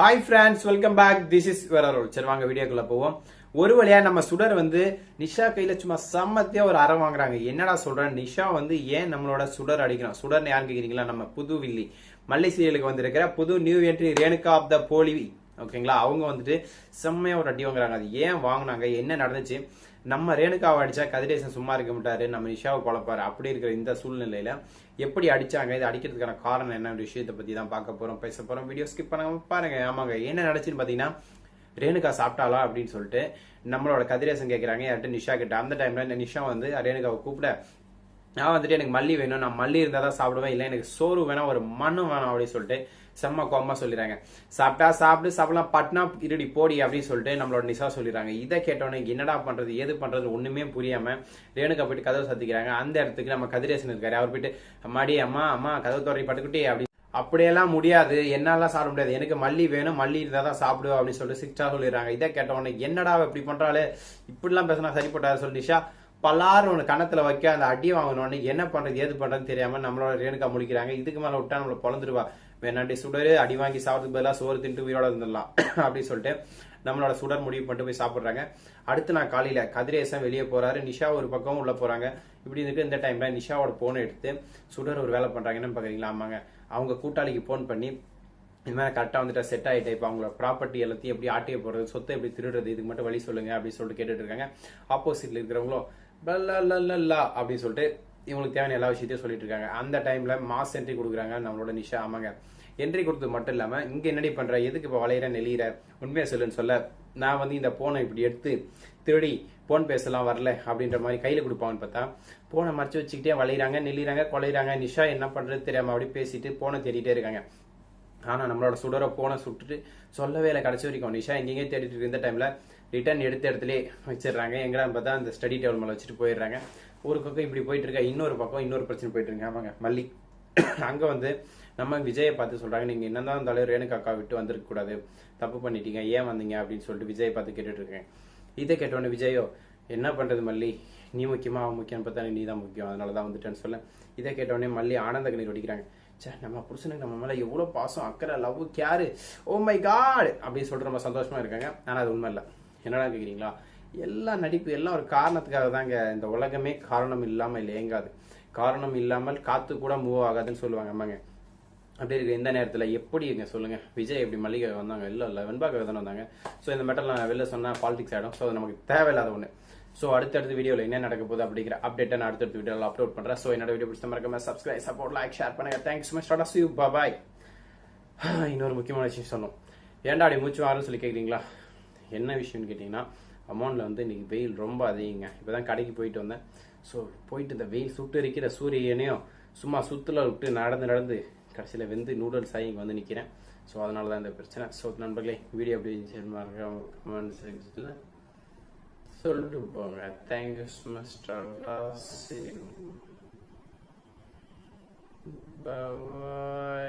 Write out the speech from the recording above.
Hi friends welcome back this is வேற ரோல் சரி வாங்க வீடியோக்குள்ள போவோம். ஒரு வழியா நம்ம சுடர் வந்து நிஷா கையில சும்மா சம்மத்தியா ஒரு அறை வாங்குறாங்க. என்னடா சொல்றேன்? நிஷா வந்து ஏன் நம்மளோட சுடர் அடிக்கிறோம் சுடர்னு யாருன்னு கேக்குறீங்களா? நம்ம புது வில்லி. மல்லை சீரியலுக்கு வந்திருக்கிற புது new entry Renuka of the போலி ஓகேங்களா? அவங்க வந்துட்டு செம்மையாக ஒரு அடி வாங்குறாங்க. அது ஏன் வாங்கினாங்க? என்ன நடந்துச்சு? நம்ம ரேணுகாவை அடிச்சா கதிரேசன் சும்மா இருக்க மாட்டாரு. நம்ம நிஷாவை குழப்பாரு அப்படி இருக்கிற இந்த சூழ்நிலையில எப்படி அடிச்சாங்க? இது அடிக்கிறதுக்கான காரணம் என்ன? விஷயத்தை பத்தி தான் பார்க்க போறோம் பேச போறோம். வீடியோ ஸ்கிப் பண்ணாம பாருங்க. ஆமாங்க. என்ன நடச்சுன்னு பாத்தீங்கன்னா ரேணுகா சாப்பிட்டாளா அப்படின்னு சொல்லிட்டு நம்மளோட கதிரேசன் கேட்குறாங்க யார்கிட்ட? நிஷா கிட்ட. அந்த டைம்ல நிஷா வந்து ரேணுகாவை கூப்பிட. நான் வந்துட்டு எனக்கு மல்லி வேணும் நான் மல்லி இருந்தால் தான் சாப்பிடுவேன் இல்லை எனக்கு சோறு வேணாம் ஒரு மண்ணு வேணாம் அப்படின்னு சொல்லிட்டு செம்ம கோமா சொல்லிடுறாங்க. சாப்பிட்டா சாப்பிட்டு சாப்பிடலாம் பட்னா இருடி போடி அப்படின்னு சொல்லிட்டு நம்மளோட நிஷா சொல்லிடுறாங்க. இதை கேட்டோன்னே என்னடா பண்ணுறது எது பண்ணுறது ஒன்றுமே புரியாமல் ரேணுக்கா போயிட்டு கதவை சத்திக்கிறாங்க. அந்த இடத்துக்கு நம்ம கதிரேசன் இருக்காரு. அவர் போயிட்டு அம்மாடி அம்மா அம்மா கதவு துறை பட்டுக்கிட்டே அப்படி அப்படியெல்லாம் முடியாது. என்னாலாம் சாப்பிட முடியாது. எனக்கு மல்லி வேணும் மல்லி இருந்தால் தான் சாப்பிடுவோம் அப்படின்னு சொல்லிட்டு சிக்ஸ்டாக சொல்லிடுறாங்க. இதை கேட்டவொடனே என்னடா இப்படி பண்ணுறாள் இப்படிலாம் பேசினா சரிப்பட்டாரு சொல்லி நிஷா பல்லாரும் ஒன்று கணத்தில் வைக்க அந்த அடி வாங்கினோடனே என்ன பண்ணுறது ஏது பண்ணுறதுன்னு தெரியாமல் நம்மளோட ரேணுக்கா முழிக்கிறாங்க. இதுக்கு மேலே விட்டா நம்மளை பொழந்துருவா. வேணாண்டி சுடரு அடி வாங்கி சாப்பிட்றதுக்கு பதிலாக சோறு தின்ட்டு உயிரோட இருந்துடலாம். அப்படின்னு சொல்லிட்டு நம்மளோட சுடர் முடிவு பண்ணிட்டு போய் சாப்பிட்றாங்க. அடுத்து நான் காலையில் கதிரேசன் வெளியே போகிறாரு நிஷா ஒரு பக்கம் உள்ளே போகிறாங்க இப்படி இருக்கு இந்த டைமில் நிஷாவோட ஃபோனை எடுத்து சுடர் ஒரு வேலை பண்ணுறாங்க என்ன பார்க்குறீங்களா ஆமாங்க. அவங்க கூட்டாளிக்கு ஃபோன் பண்ணி இது மாதிரி கரெக்டாக வந்துட்டு செட் ஆகிட்டு இப்போ அவங்களோட ப்ராப்பர்ட்டி எல்லாத்தையும் எப்படி ஆட்டிய போகிறது சொத்தை எப்படி திருடுறது இதுக்கு மட்டும் வழி சொல்லுங்க அப்படின்னு சொல்லிட்டு கேட்டுட்டு இருக்காங்க. ஆப்போசிட்ல இருக்கிறவங்களும் லல்லா அப்படின்னு சொல்லிட்டு இவங்களுக்கு தேவையான எல்லா விஷயத்தையும் சொல்லிட்டு இருக்காங்க. அந்த டைம்ல மாஸ் என்ட்ரி கொடுக்குறாங்க நம்மளோட நிஷா ஆமாங்க என்ட்ரி கொடுத்தது மட்டும் இல்லாம இங்க என்னடி பண்ற? எதுக்கு இப்போ வளையிற நெளியிற? உண்மையை சொல்லுன்னு சொல்ல நான் வந்து இந்த போனை இப்படி எடுத்து திருடி போன் பேசலாம் வரல அப்படின்ற மாதிரி கையில கொடுப்பாங்கன்னு பார்த்தா போனை மறைச்சு வச்சுக்கிட்டே வளையிறாங்க நெளிறாங்க கொலையிறாங்க. நிஷா என்ன பண்றது தெரியாம அப்படி பேசிட்டு போனை தேடிட்டே இருக்காங்க. ஆனா நம்மளோட சுடரை போனை சுட்டுட்டு சொல்லவே இல்லை கடைசி வரைக்கும். நிஷா எங்கேயே தேடிட்டு இருந்த டைம்ல ரிட்டர்ன் எடுத்த இடத்துல வச்சிடுறாங்க. எங்கடா பார்த்தா அந்த ஸ்டடி டேபிள் மேலே வச்சுட்டு போயிடுறாங்க. ஒரு பக்கம் இப்படி போயிட்டு இருக்கா. இன்னொரு பக்கம் இன்னொரு பிரச்சனை போயிட்டு இருக்காங்க ஆமாங்க மல்லி. அங்கே வந்து நம்ம விஜயை பார்த்து சொல்கிறாங்க நீங்கள் என்ன என்னதான் இருந்தாலும் ரேணுகாக்கா விட்டு வந்திருக்க கூடாது. தப்பு பண்ணிட்டீங்க. ஏன் வந்தீங்க? அப்படின்னு சொல்லிட்டு விஜயை பார்த்து கேட்டுட்ருக்கேன் இதை கேட்டோன்னே விஜயோ என்ன பண்ணுறது மல்லி? நீ முக்கியமாக அவன் முக்கியம் பார்த்தா நீ தான் முக்கியம். அதனால தான் வந்துட்டேன்னு சொல்ல. இதை கேட்டோடனே மல்லி ஆனந்த கண்ணீர் ஒடிக்கிறாங்க சே நம்ம புருஷனுக்கு நம்ம மேலே எவ்வளோ பாசம் அக்கறை love care oh my god அப்படின்னு சொல்லிட்டு ரொம்ப சந்தோஷமாக இருக்காங்க. ஆனால் அது உண்மை இல்லை. என்னடா கேட்குறீங்களா எல்லா நடிப்பு எல்லாம் ஒரு காரணத்துக்காக தாங்க. இந்த உலகமே காரணம் இல்லாமல் இயங்காது. காரணம் இல்லாமல் காத்து கூட மூவ் ஆகாதுன்னு சொல்லுவாங்க அம்மாங்க. அப்படி இருக்கு. இந்த நேரத்தில் எப்படி இருங்க? சொல்லுங்க. விஜய் எப்படி மல்லிகை வந்தாங்க? இல்லை இல்லை. வெண்பாக்காக தானே வந்தாங்க. ஸோ இந்த மெட்டல் நான் வெளில சொன்னால் பாலிடிக்ஸ் ஆகிடும் ஸோ அது நமக்கு தேவையில்லாத ஒன்று ஸோ அடுத்தடுத்த வீடியோவில் என்ன நடக்க போகுது அப்படிங்கிற அப்டேட்டை நான் அடுத்தடுத்த வீடியோவில் அப்லோட் பண்ணுறேன் ஸோ என்னோட வீடியோ பிடிச்ச மறக்காம சப்ஸ்கிரைப் சப்போர்ட் லைக் ஷேர் பண்ணுங்க. Thanks much tata see bye இன்னொரு முக்கியமான விஷயம் சொன்னோம் ஏன்டா அப்படி மூச்சு வாருன்னு சொல்லி கேட்குறீங்களா என்ன விஷயம்னு கேட்டிங்கன்னா அமௌண்ட்டில் வந்து இன்னைக்கு வெயில் ரொம்ப அதிகங்க. இப்போ தான் கடைக்கு போயிட்டு வந்தேன். ஸோ போயிட்டு இந்த வெயில் சுட்டு இருக்கிற சூரியனையும் சும்மா சுற்றுல விட்டு நடந்து நடந்து கடைசியில் வெந்து நூடுல்ஸ் ஆகி இங்கே வந்து நிற்கிறேன் ஸோ அதனால தான் இந்த பிரச்சனை. ஸோ நண்பர்களே வீடியோ எப்படி கமெண்ட் சொல்லிட்டு போங்க. தேங்க்யூ மிஸ்டர் பாய்